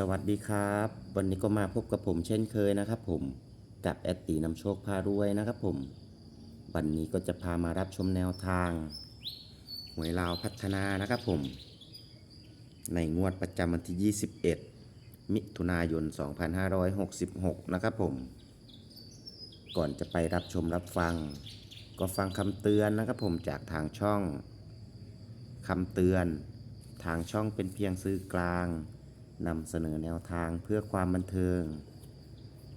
สวัสดีครับ วันนี้ก็มาพบกับผมเช่นเคยนะครับผมกับแอดตีนำโชคพารวยนะครับผม วันนี้ก็จะพามารับชมแนวทางหวยลาวพัฒนานะครับผม ในงวดประจำวันที่ 21 มิถุนายน 2566 นะครับผม ก่อนจะไปรับชมรับฟัง ก็ฟังคำเตือนนะครับผมจากทางช่องคำเตือน ทางช่องเป็นเพียงสื่อกลาง นำเสนอแนวทางเพื่อความบันเทิง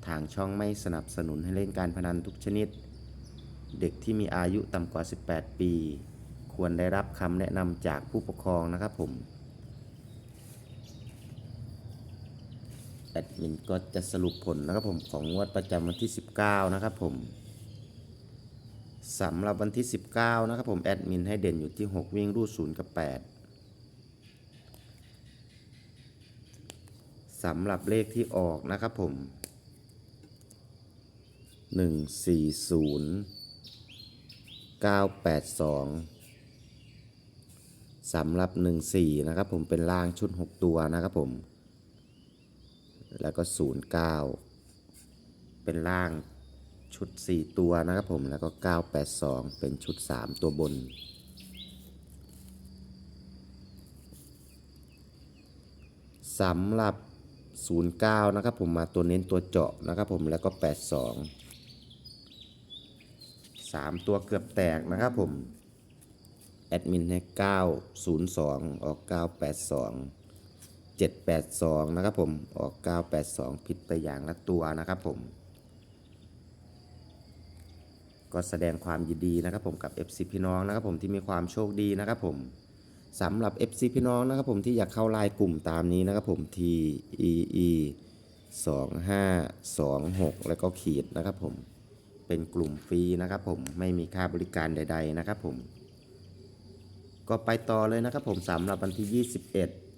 ทางช่องไม่สนับสนุนให้เล่นการพนันทุกชนิด เด็กที่มีอายุต่ำกว่า 18 ปี ควรได้รับคำแนะนำจากผู้ปกครองนะครับผม แอดมินก็จะสรุปผลนะครับผมของงวดประจำวันที่ 19 นะครับผมสำหรับวันที่ 19 นะครับผม แอดมินให้เด่นอยู่ที่ 6 วิ่งรูด0กับ 8 สำหรับเลขที่ออกนะครับผม 140 982สำหรับ 14 นะครับผมเป็นล่างชุด 6 ตัวนะครับผม แล้วก็ 09 เป็นล่างชุด 4 ตัวนะครับผมแล้วก็ 982 เป็นชุด 3 ตัวบนสำหรับ 09 นะครับผมมาตัวเน้นตัวเจาะนะครับผมแล้วก็ 82 3 ตัวเกือบแตกนะครับผมแอดมินให้ 902 ออก 982 782 นะครับผม ออก 982 ผิดไปอย่างละตัวนะครับผม ก็แสดงความยินดีนะครับผมกับ FC พี่น้องนะครับผมที่มีความโชคดีนะครับผม สำหรับ FC พี่น้องนะครับผมที่อยากเข้าไลน์กลุ่มตามนี้นะครับผม T E E 2526 แล้วก็ขีดนะครับผมเป็นกลุ่มฟรีนะครับผมไม่มีค่าบริการใด ๆ นะครับผม ก็ไปต่อเลยนะครับผมสำหรับวันที่ 21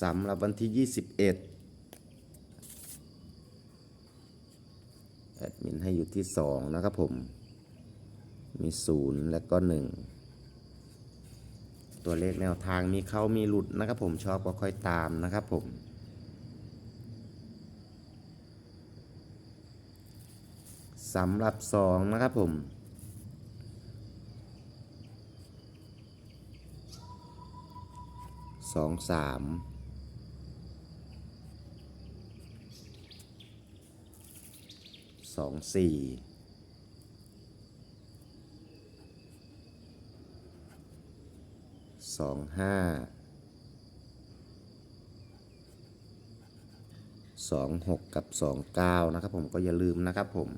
สำหรับวันที่ 21 แอดมินให้อยู่ที่ 2 นะครับผม มี 0 และก็ 1 ตัวเลขแนวทางมีเข้ามีหลุดนะครับผมชอบก็ค่อยตามนะครับผมสำหรับ 2 นะครับผมสองสาม สองสี่สองห้าสองหกกับสองเก้านะครับผมก็อย่าลืมนะครับผม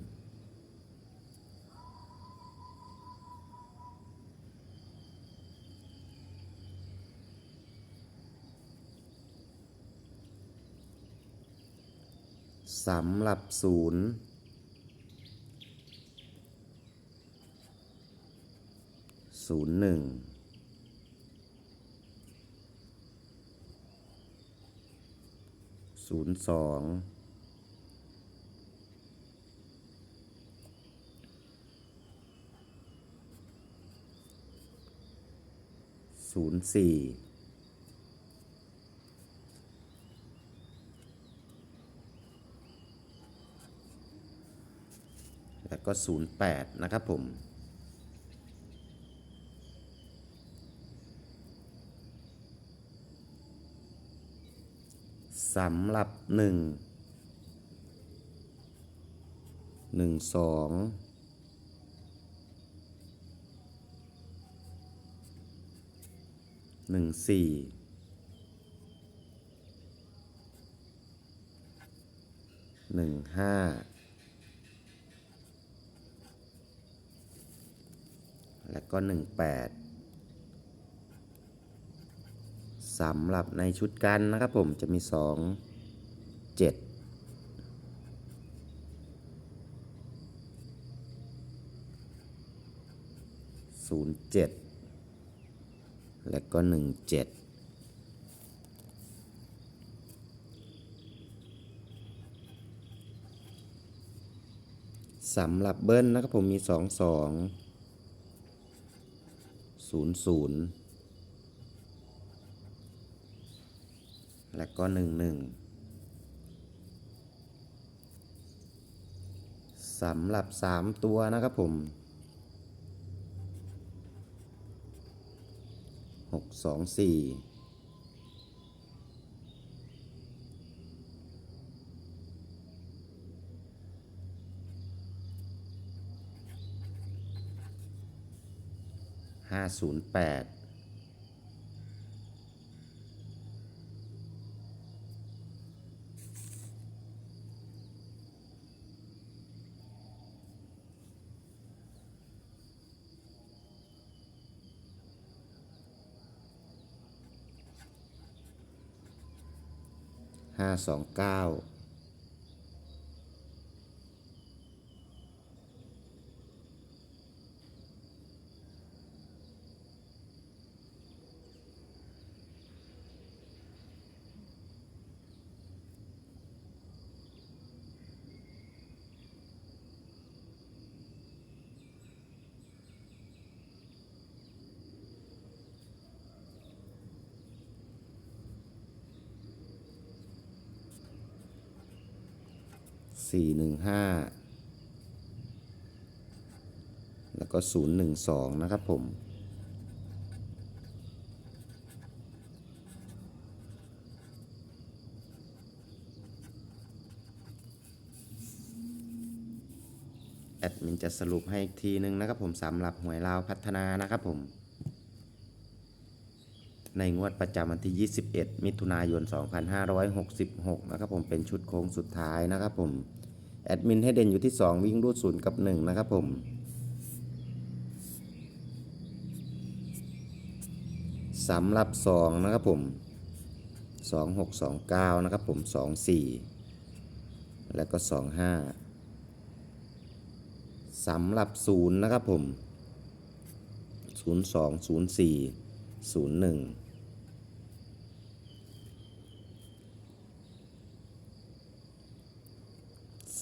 สำหรับศูนย์ ศูนย์หนึ่งศูนย์สองศูนย์สี่แล้วก็ 08 นะครับผม สำหรับหนึ่งหนึ่งสองหนึ่งสี่หนึ่งห้าและก็หนึ่งแปด สำหรับในชุดกันนะครับผมจะมี 2 7ศูนย์เจ็ดและก็หนึ่งเจ็ดสำหรับเบิ้ลนะครับผมมีสองสองศูนย์ศูนย์ และก็หนึ่งหนึ่งสำหรับสามตัวนะครับผมหกสองสี่ห้าศูนย์แปด 529 สี่หนึ่งห้าแล้วก็ศูนย์หนึ่งสองนะครับผมแอดมินจะสรุปให้อีกทีนึงนะครับผมสำหรับหวยลาวพัฒนานะครับผม ในงวดประจำวันที่ 21 มิถุนายน 2566 นะครับผมเป็นชุดโค้งสุดท้ายนะครับผม แอดมินให้เด่นอยู่ที่ 2 วิ่งรูดศูนย์กับ 1 นะครับผม สำหรับ 2 นะครับผม 2629 นะครับผม 24 แล้วก็ 25 สำหรับ 0 นะครับผม 02 04 01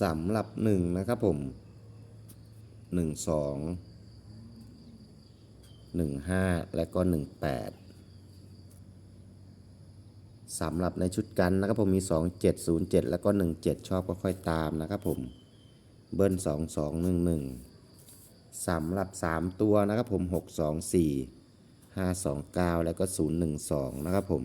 สำหรับ1นะครับผม12 15และก็18สำหรับในชุดกันนะครับผมมี 2707 แล้วก็ 17 ชอบก็ค่อยตามนะครับผม เบิ้ล 2211สำหรับ 3 ตัวนะครับผม 624 529 แล้วก็ 012 นะครับผม